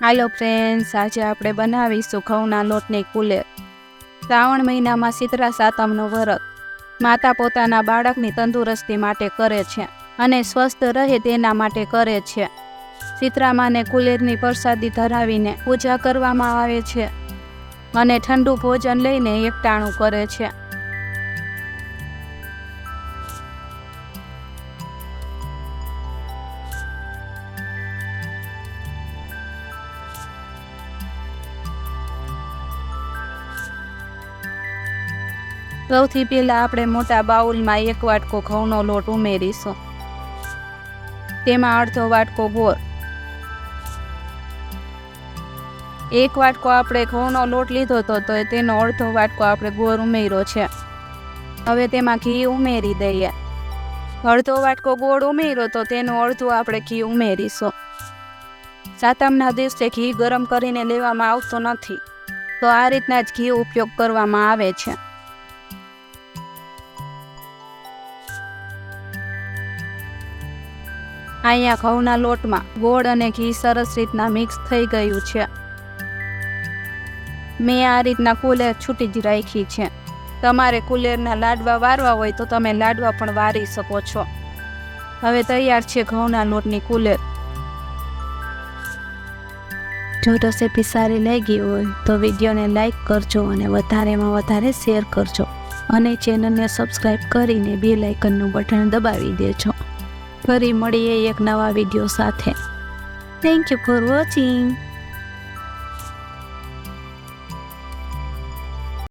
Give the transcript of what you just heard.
હાલો friends આજે આપણે બનાવીશું ઘઉંના લોટની કુલેર શ્રાવણ મહિનામાં શીતળા સાતમનો વ્રત. માતા પોતાના બાળકની તંદુરસ્તી માટે કરે છે અને સ્વસ્થ રહે તેના માટે કરે છે. શીતળામાને કુલેરની પ્રસાદી ધરાવીને પૂજા કરવામાં આવે છે અને ઠંડુ ભોજન લઈને એકટાણું કરે છે. સૌથી પહેલાં આપણે મોટા બાઉલમાં એક વાટકો ઘઉંનો લોટ ઉમેરીશું. તેમાં અડધો વાટકો ગોળ. એક વાટકો આપણે ઘઉંનો લોટ લીધો હતો, તો તેનો અડધો વાટકો આપણે ગોળ ઉમેર્યો છે. હવે તેમાં ઘી ઉમેરી દઈએ. અડધો વાટકો ગોળ ઉમેર્યો તો તેનું અડધું આપણે ઘી ઉમેરીશું. સાતમના દિવસે ઘી ગરમ કરીને લેવામાં આવતો નથી. તો આ રીતના જ ઘી ઉપયોગ કરવામાં આવે છે. અહીંયા ઘઉંના લોટમાં ગોળ અને ઘી સરસ રીતના મિક્સ થઈ ગયું છે. મેં આ રીતના કુલેર છૂટી જ રાખી છે. તમારે કુલેરના લાડવા વારવા હોય તો તમે લાડવા પણ વારી શકો છો. હવે તૈયાર છે ઘઉંના લોટની કુલેર જો રેસીપી સારી લાગી હોય તો વિડીયોને લાઈક કરજો અને વધારેમાં વધારે શેર કરજો. અને ચેનલને સબસ્ક્રાઈબ કરીને બે લાઇકનનું બટન દબાવી દેજો. ફરી મળીએ એક નવા વીડિયો સાથે. Thank you for watching